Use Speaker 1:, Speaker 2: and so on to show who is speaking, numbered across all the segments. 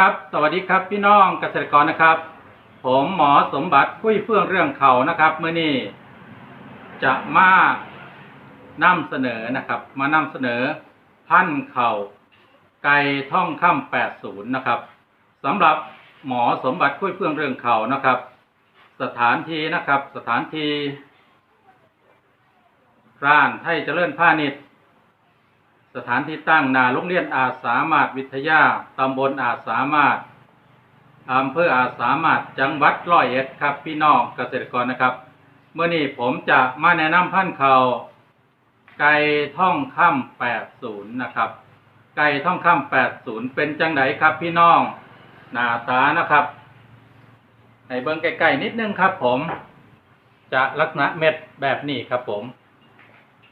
Speaker 1: ครับ สวัสดีครับพี่น้องเกษตรกรนะครับ ผมหมอสมบัติคุยเฟื่องเรื่องเขานะครับเมื่อนี้จะมานำเสนอนะครับ มานำเสนอพันเข่าไก่ท่องค่ำแปดศูนย์นะครับสำหรับหมอสมบัติคุยเฟื่องเรื่องเขานะครับ สถานที่นะครับ สถานที่ร้านไทยเจริญพาณิชย์ สถานที่ตั้งนาโรงเรียนอาจสามารถวิทยา ตำบลอาจสามารถอำเภออาจสามารถจังหวัดร้อยเอ็ดครับพี่น้องเกษตรกรนะครับ เมื่อนี้ผมจะมาแนะนำพันธุ์เขาไก่ท่องค่ำแปดศูนย์นะครับ ไก่ท่องค่ำแปดศูนย์เป็นจังไดครับ พี่น้องหน้าตานะครับให้เบิ้งใกล้ๆนิดนึงครับ ผม จะลักษณะเม็ดแบบนี้ครับผม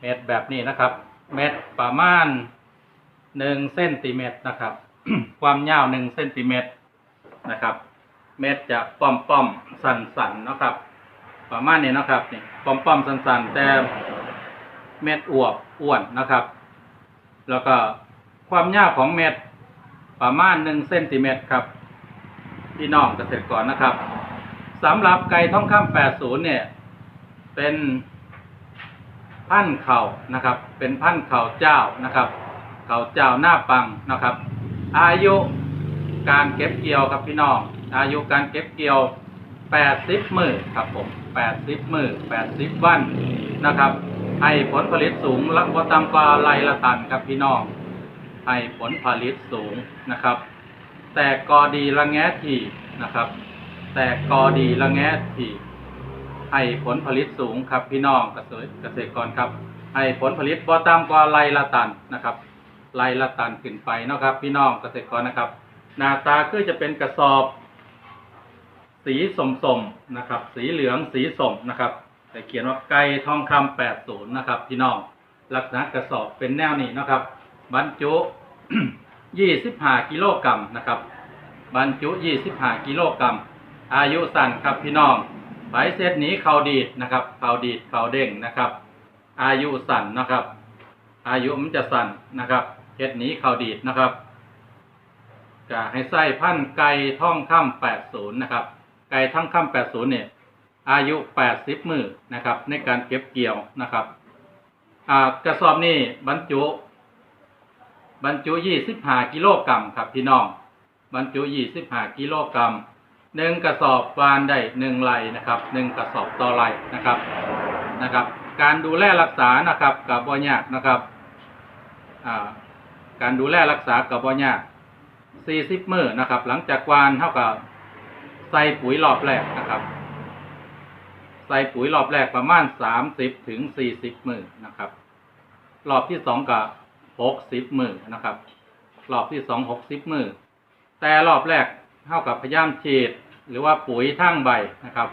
Speaker 1: เม็ดแบบนี้นะครับ เม็ดประมาณหนึ่งเซนติเมตรนะครับ ความยาวหนึ่งเซนติเมตรนะครับ เม็ดจะป้อมป้อมสันสันนะครับ ประมาณนี้นะครับนี่ป้อมป้อมสันสันแต่เม็ดอวบอ้วนนะครับ แล้วก็ความยาวของเม็ดประมาณหนึ่งเซนติเมตรครับพี่น้องเกษตรกรนะครับสำหรับไก่ท้องคำ80 เนี่ย เป็น พันเข่านะครับ เป็นพันเข่าเจ้านะครับ เข่าเจ้าหน้าปังนะครับ อายุการเก็บเกี่ยวครับพี่น้อง อายุการเก็บเกี่ยว80มือครับผม80มือ80วันนะครับ ให้ผลผลิตสูงและบ่ต่ำกว่าไรละตันครับพี่น้อง ให้ผลผลิตสูงนะครับ แต่กอดีละแงะทีนะครับ แต่กอดีละแงะที ให้ผลผลิตสูงครับพี่น้องเกษตรเกษตรกรครับ ให้ผลผลิตบ่ต่ำกว่าไรละตันนะครับไรละตันขึ้นไปนะครับ พี่น้องเกษตรกรนะครับ หน้าตาคือจะเป็นกระสอบ สีสมๆนะครับ สีเหลืองสีสมนะครับแต่เขียนว่าไก่ทองคำ80นย์นะครับ พี่น้องลักษณะกระสอบเป็นแนวนี้นะครับบรรจุ25กิโลกรัมนะครับบรรจุ25กิโลกรัมอายุสั้นครับพี่น้อง ใบเซตนี้เข่าดีดนะครับเข่าดีดเข่าเด้งนะครับ อายุสั้นนะครับ อายุมันจะสั้นนะครับเฮ็ดหนี้เข่าดีดนะครับก็ให้ใส่พันไก่ท่องค่ำ80นย์นะครับ ไก่ท่องค่ำ80เนี่ยอายุ80มือนะครับ ในการเก็บเกี่ยวนะครับอ่ากระสอบนี้บรรจุ บรรจุ25กิโลกรัมครับพี่น้อง บรรจุ25กิโลกรัม หนึ่งกระสอบวานได้หนึ่งไรนะครับหนึ่งกระสอบต่อไรนะครับนะครับ การดูแลรักษานะครับกับบ่ยากนะครับการดูแลรักษากับบ่ยาก40มื้อนะครับ หลังจากวานเท่ากับใส่ปุ๋ยรอบแรกนะครับ ใส่ปุ๋ยรอบแรกประมาณ30ถึง40มื้อนะครับ รอบที่สองกับ60มื้อนะครับ รอบที่สอง60มื้อแต่รอบแรก เท่ากับพยายามฉีด หรือว่าปุ๋ยทั้งใบนะครับ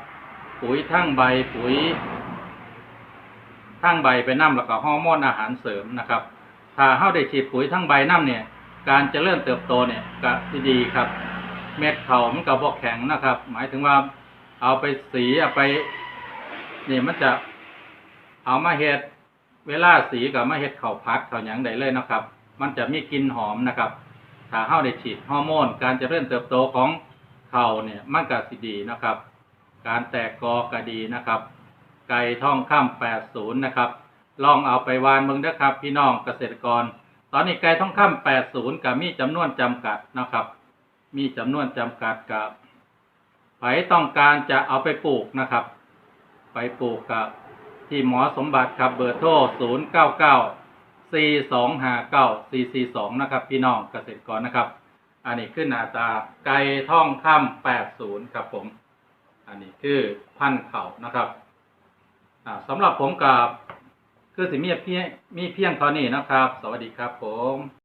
Speaker 1: ปุ๋ยทั้งใบปุ๋ยทั้งใบไปน้ำแล้วก็ฮอร์โมนอาหารเสริมนะครับ ถ้าเฮาได้ฉีดปุ๋ยทั้งใบน้ำเนี่ย การเจริญเติบโตเนี่ยก็ดีครับ เม็ดเขามันก็บ่แข็งนะครับ หมายถึงว่าเอาไปสีเอาไปนี่มันจะเอามาเฮ็ดเวลาสีกับมาเฮ็ดเข้าพัดข้าหยังได้เลยนะครับ มันจะมีกลิ่นหอมนะครับ ถ้าเฮาได้ฉีดฮอร์โมน การเจริญเติบโตของเขาเนี่ยมันก็สิดีนะครับ การแตกกอก็ดีนะครับ ไก่ท่องข้าม80นะครับ ลองเอาไปวานเบิ่งเด้อครับ พี่น้องเกษตรกร ตอนนี้ไก่ท่องข้าม80ก็มีจำนวนจำกัดนะครับ มีจำนวนจำกัดกับใครต้องการจะเอาไปปลูกนะครับ ไปปลูกกับที่หมอสมบัติครับเบอร์โทร0 9 9 4 2 5 9 4 4 2 นะครับ พี่น้องเกษตรกรนะครับ อันนี้ขึ้นหน้าตาไก่ท่องค่ำ80 ครับผม อันนี้คือพันเข่านะครับสำหรับผมกับคือสิมีเพียงมีเพียงเท่านี้นะครับ สวัสดีครับผม